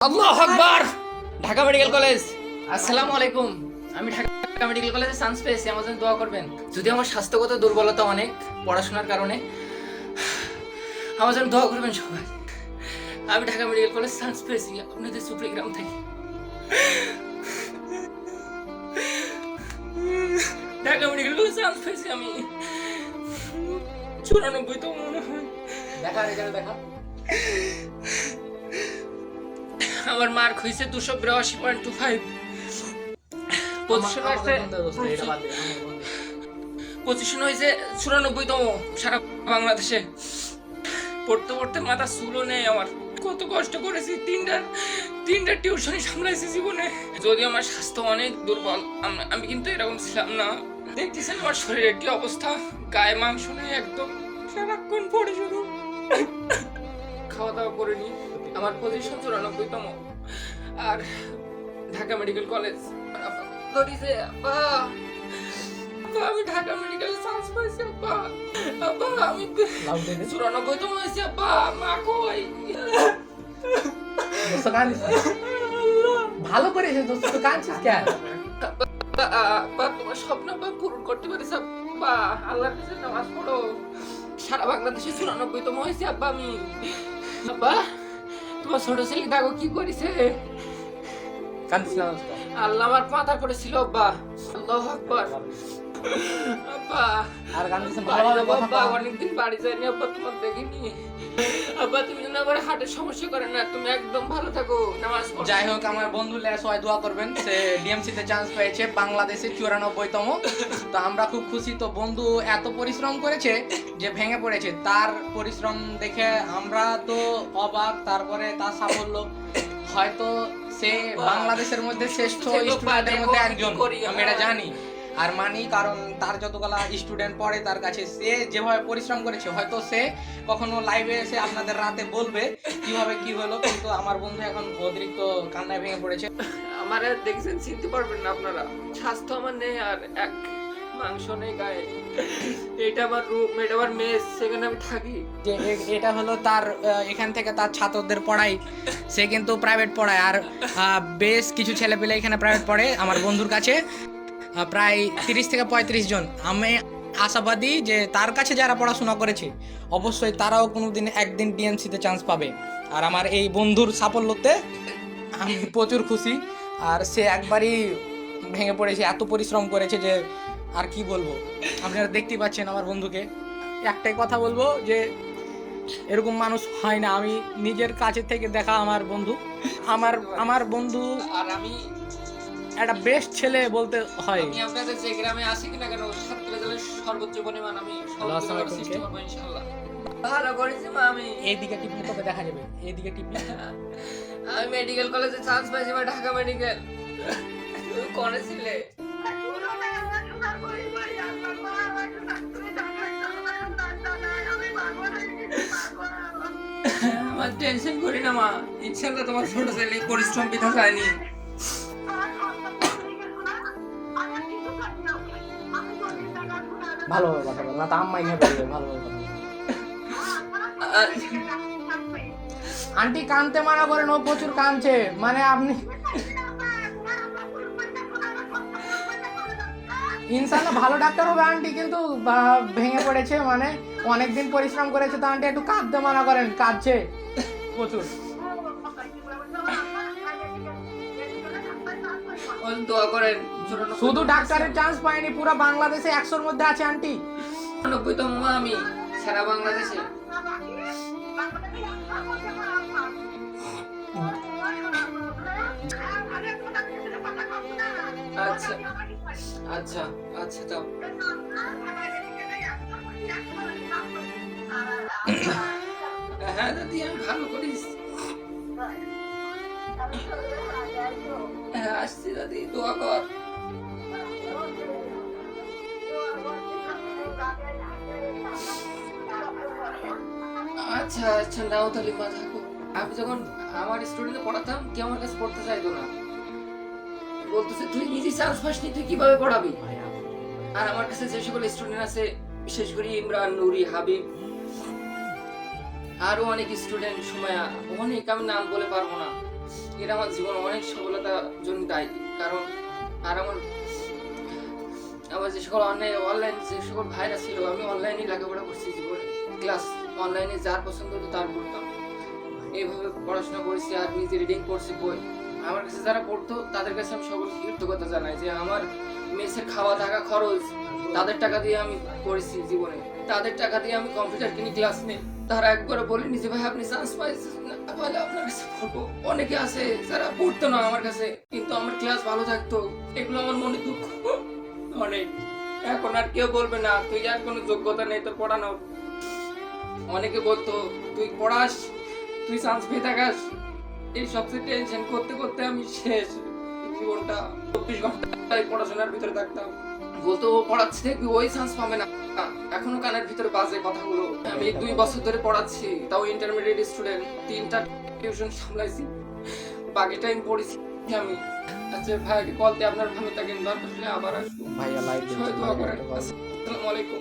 আল্লাহ আকবার! Dhaka medical college. আসসালামু আলাইকুম। আমি ঢাকা মেডিকেল কলেজে চান্স পেয়েছি আমার জন্য দোয়া করবেন। যদি আমার স্বাস্থ্যগত দুর্বলতা অনেক পড়াশোনার কারণে আমার জন্য দোয়া করবেন সবাই। আমি ঢাকা মেডিকেল কলেজ চান্স পেয়েছি আপনাদের সুপ্রিগ্রাম থেকে। ঢাকা মেডিকেল কলেজ চান্স পেয়েছি আমি। চুরানব্বই তো মনে হয়। দেখা এখানে দেখা। আমার মার্ক হয়েছে দুশো বিরাশি পয়েন্ট টু ফাইভ পজিশন হয়েছে পজিশন হয়েছে। চুরানব্বইতম সারা বাংলাদেশে। পড়তে পড়তে মাথা চুলো নেই আমার। কত কষ্ট করেছি তিনটা তিনটা টিউশনই সামলাইছি জীবনে। যদি আমার স্বাস্থ্য অনেক দুর্বল আমি কিন্তু এরকম ছিলাম না। দেখতেছেন আমার শরীরের কি অবস্থা? গায়ে মাংস নেই একদম। সারাক্ষণ পড়ে শুধু। খাওয়া দাওয়া করিনি আমার পজিশন চুরানব্বই চুরানব্বইতম। আর ঢাকা মেডিকেল কলেজ। ধরিছে আব্বা। আব্বা, আমি ঢাকা মেডিকেল চান্স পাইছি আব্বা। আব্বা আমি চুরানব্বইতম হয়েছি আব্বা। মা কই? ভালো করেছিস দোস্ত তো কাঁদছিস কেন? আব্বা তোমার স্বপ্ন আব্বা পূরণ করতে পারিস আব্বা। আল্লাহর কাছে নামাজ পড়ো। সারা বাংলাদেশে চুরানব্বইতম হয়েছি আব্বা আমি। আব্বা তোমার ছোট ছেলে দেখো কি করেছে। কান্দিস না আল্লাহ আমার মাথা করেছিল আব্বা। আল্লাহ আকবার। আব্বা। আর কাঁদছিস না, বাড়ি ভালোভাবে কথা আব্বা অনেকদিন বাড়ি যাইনি আব্বা তোমার দেখিনি। আব্বা তুমি যেন আবার হার্টের সমস্যা করে না তুমি একদম ভালো থাকো নামাজ পড়ো। যাই হোক আমার বন্ধু দোয়া করবেন সে ডিএমসি তে চান্স পেয়েছে বাংলাদেশে চুরানব্বইতম। তো আমরা খুব খুশি তো বন্ধু এত পরিশ্রম করেছে যে ভেঙে পড়েছে। তার পরিশ্রম দেখে আমরা তো অবাক তারপরে তার সাফল্য। হয়তো সে বাংলাদেশের মধ্যে শ্রেষ্ঠ মধ্যে একজন আমি এটা। জানি। আর মানি কারণ তার যতগুলা স্টুডেন্ট পড়ে তার কাছে সে যেভাবে পরিশ্রম করেছে হয়তো সে কখনো লাইভে এসে আপনাদের রাতে বলবে কীভাবে কি হলো কিন্তু আমার বন্ধু এখন অতিরিক্ত কান্নায় ভেঙে পড়েছে। আমার দেখছেন চিনতে পারবেন না আপনারা। স্বাস্থ্য আমার নেই আর এক মাংস নেই গায়ে। এটা আমার রুম এটা আমার মেস সেখানে আমি থাকি। যে এটা হলো তার এখান থেকে তার ছাত্রদের পড়াই। সে কিন্তু প্রাইভেট পড়ায়। আর বেশ কিছু ছেলে পেলে এখানে প্রাইভেট পড়ে আমার বন্ধুর কাছে। প্রায় তিরিশ থেকে পঁয়ত্রিশ জন। আমি আশাবাদী যে তার কাছে যারা পড়াশোনা করেছে, অবশ্যই তারাও কোনো দিন একদিন ডিএমসিতে চান্স পাবে। আর আমার এই বন্ধুর সাফল্যতে আমি প্রচুর খুশি। আর সে একবারই ভেঙে পড়েছে, এত পরিশ্রম করেছে যে আর কি বলব? আপনারা দেখতেই পাচ্ছেন আমার বন্ধুকে। একটাই কথা বলব যে এরকম মানুষ হয় না। আমি নিজের কাছে থেকে দেখা আমার বন্ধু। আমার আমার বন্ধু আর আমি একটা বেস্ট ছেলে বলতে হয়। আমি আপনাদের যে গ্রামে আসি কিনা কেন সাত রেজাল্টের সর্বোচ্চ পরিমাণ আমি সৃষ্টি করব ইনশাআল্লাহ। ভালো করেছি মা আমি। এইদিকে টিপলে তোকে দেখা যাবে এইদিকে টিপলে। আমি মেডিকেল কলেজে চান্স পাইছি বা ঢাকা মেডিকেল তুমি কোনে ছিলে? আমার টেনশন করি না মা। ইনশাআল্লাহ তোমার ছোট ছেলে পরিশ্রম পিঠা যায়নি ভালোভাবে কথা বল, না তো আম্মাই ঘেবে দেবে ভালোভাবে কথা আন্টি কানতে মানা করেন ও প্রচুর কানছে মানে আপনি ইনশাল্লাহ ভালো ডাক্তার হবে আন্টি, কিন্তু ভেঙে পড়েছে মানে অনেকদিন পরিশ্রম করেছে, তো আন্টি একটু কাঁদতে মানা করেন, কাঁদছে প্রচুর। দোয়া করেন শুধু ডাক্তারের চান্স পায়নি পুরো বাংলাদেশে একশোর মধ্যে আছে আন্টি নব্বইতম আমি সারা বাংলাদেশে। আচ্ছা আচ্ছা আচ্ছা যাও। হ্যাঁ দাদি আমি ভালো করিস আসছি দাদি, দোয়া কর। আচ্ছা আচ্ছা নাও তাহলে মা, থাকো। আমি যখন আমার স্টুডেন্টে পড়াতাম, কেউ আমার কাছে পড়তে চাইতো না। বলতেছে, তুই নিজে চান্স পাসনি, তুই কীভাবে পড়াবি? আর আমার কাছে যে সকল স্টুডেন্ট আছে, বিশেষ করে ইমরান, নুরি, হাবিব, আরও অনেক স্টুডেন্ট সময় অনেক আমি নাম বলে পারব না। এরা আমার জীবনে অনেক সফলতার জন্য দায়ী কারণ আর আমার আমার যে সকল অনলাইন অনলাইন যে সকল ভাইরা ছিল, আমি অনলাইনে লেখাপড়া করছি জীবনে। ক্লাস অনলাইনে যার পছন্দ হতো তার পড়তাম এইভাবে পড়াশোনা করেছি আর নিজে রিডিং করছি বই। আমার কাছে যারা পড়তো, তাদের কাছে আমি সকল কৃতজ্ঞতা জানাই যে আমার মেসের খাওয়া থাকা খরচ, তাদের টাকা দিয়ে আমি করেছি জীবনে। তাদের টাকা দিয়ে আমি কম্পিউটার কিনি ক্লাস নেই। তারা একবারে বলেনি যে, ভাই, আপনি চান্স পাইছেন আপনার কাছে পড়ব অনেকে আছে যারা পড়তো না আমার কাছে, কিন্তু আমার ক্লাস ভালো থাকতো। এগুলো আমার মনে দুঃখ। অনেক এখন আর কেউ বলবে না, তুই আর কোনো যোগ্যতা নেই তোর পড়ানোর। অনেকে বলতো, তুই পড়াস, তুই চান্স পেয়ে থাকাস। এই সবচেয়ে টেনশন করতে করতে আমি শেষ জীবনটা। চব্বিশ ঘন্টায় পড়াশোনার ভিতরে থাকতাম। বলতো ও পড়াচ্ছে দেখবি ওই চান্স পাবে না। এখনও কানের ভিতরে বাজে কথাগুলো। আমি দুই বছর ধরে পড়াচ্ছি তাও ইন্টারমিডিয়েট স্টুডেন্ট তিনটা টিউশন সামলাইছি। বাকি টাইম পড়েছি আমি। আচ্ছা ভাই কল দিয়ে আপনার ভালো থাকেন দরকার হলে আবার আসব। ভাইয়া লাইভ আসসালামু আলাইকুম।